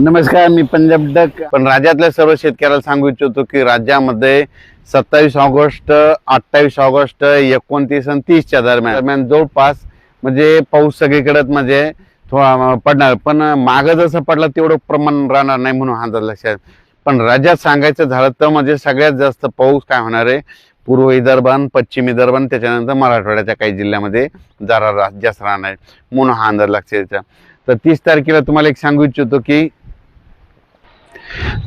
नमस्कार मी पंजाब डक. पण राज्यातल्या सर्व शेतकऱ्याला सांगू इच्छितो की राज्यामध्ये सत्तावीस ऑगस्ट अठ्ठावीस ऑगस्ट एकोणतीस आणि तीसच्या दरम्यान दरम्यान जवळपास म्हणजे पाऊस सगळीकडेच म्हणजे थोडा पडणार. पण मागं जसं पडलं तेवढं प्रमाण राहणार नाही म्हणून हा लक्षात पण राज्यात सांगायचं झालं तर म्हणजे सगळ्यात जास्त पाऊस काय होणार आहे? पूर्व विदर्भान पश्चिम विदर्भान त्याच्यानंतर मराठवाड्याच्या काही जिल्ह्यामध्ये जरा जास्त राहणार आहे म्हणून हा अंदाज लक्षात तर तीस तारखेला तुम्हाला एक सांगू इच्छितो की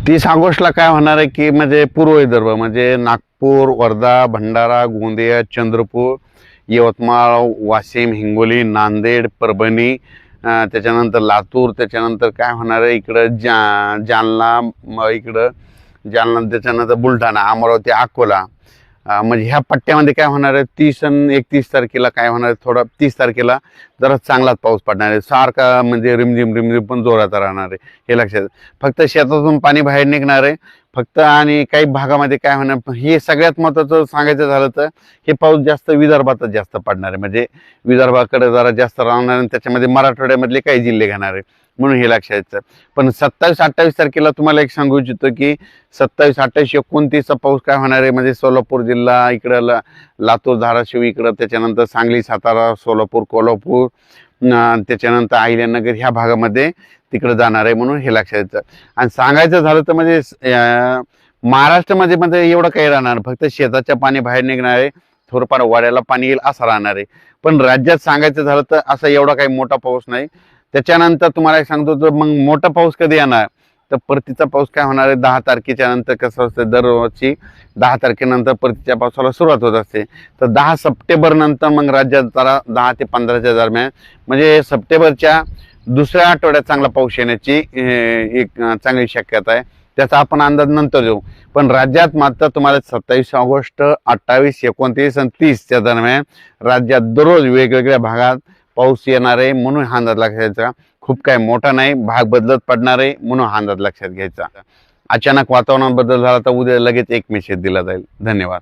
तीस ऑगस्टला काय होणार आहे की म्हणजे पूर्व विदर्भ म्हणजे नागपूर वर्धा भंडारा गोंदिया चंद्रपूर यवतमाळ वाशिम हिंगोली नांदेड परभणी त्याच्यानंतर लातूर त्याच्यानंतर काय होणार आहे इकडं जा जालना इकडं जालना त्याच्यानंतर बुलढाणा अमरावती अकोला म्हणजे ह्या पट्ट्यामध्ये काय होणार आहे? तीस आणि एकतीस तारखेला काय होणार आहे? थोडा तीस तारखेला जरा चांगलाच पाऊस पडणार आहे. सारखा म्हणजे रिमझिम रिमझिम पण जोरात राहणार आहे. हे लक्षात फक्त शेतातून पाणी बाहेर निघणार आहे. फक्त आणि काही भागामध्ये काय होणार हे सगळ्यात महत्त्वाचं सांगायचं झालं तर हे पाऊस जास्त विदर्भातच जास्त पडणार आहे. म्हणजे विदर्भाकडे जरा जास्त राहणार आणि त्याच्यामध्ये मराठवाड्यामधले काही जिल्हे घेणार आहे. म्हणून हे लक्षात पण सत्तावीस अठ्ठावीस तारखेला तुम्हाला एक सांगू इच्छितो की सत्तावीस अठ्ठावीस एकोणतीसचा पाऊस काय होणार आहे? म्हणजे सोलापूर जिल्हा इकडं ला लातूर धाराशिव इकडं त्याच्यानंतर सांगली सातारा सोलापूर कोल्हापूर त्याच्यानंतर अहिल्यानगर ह्या भागामध्ये तिकडं जाणार आहे म्हणून हे लक्षात येतं. आणि सांगायचं झालं तर म्हणजे महाराष्ट्रामध्ये म्हणजे एवढं काही राहणार फक्त शेताच्या पाणी बाहेर निघणार आहे. थोडंफार वाड्याला पाणी येईल असं राहणार आहे. पण राज्यात सांगायचं झालं तर असा एवढा काही मोठा पाऊस नाही. त्याच्यानंतर तुम्हाला एक सांगतो तर मग मोठा पाऊस कधी येणार तर परतीचा पाऊस काय होणार आहे? दहा तारखेच्या नंतर कसं असतं? दरवर्षी दहा तारखेनंतर परतीच्या पावसाला सुरुवात होत असते. तर दहा सप्टेंबर नंतर मग राज्यात जरा दहा ते पंधराच्या दरम्यान म्हणजे सप्टेंबरच्या दुसऱ्या आठवड्यात चांगला पाऊस येण्याची एक चांगली शक्यता आहे. त्याचा आपण अंदाज नंतर देऊ. पण राज्यात मात्र तुम्हाला सत्तावीस ऑगस्ट अठ्ठावीस एकोणतीस आणि तीसच्या दरम्यान राज्यात दररोज वेगवेगळ्या भागात पाऊस येणार आहे म्हणून हा अंदाज लक्षात घ्यायचा. खूप काय मोठा नाही भाग बदलत पडणार आहे म्हणून हा अंदाज लक्षात घ्यायचा. अचानक वातावरणात बदल झाला तर उद्या लगेच एक मेसेज दिला जाईल. धन्यवाद.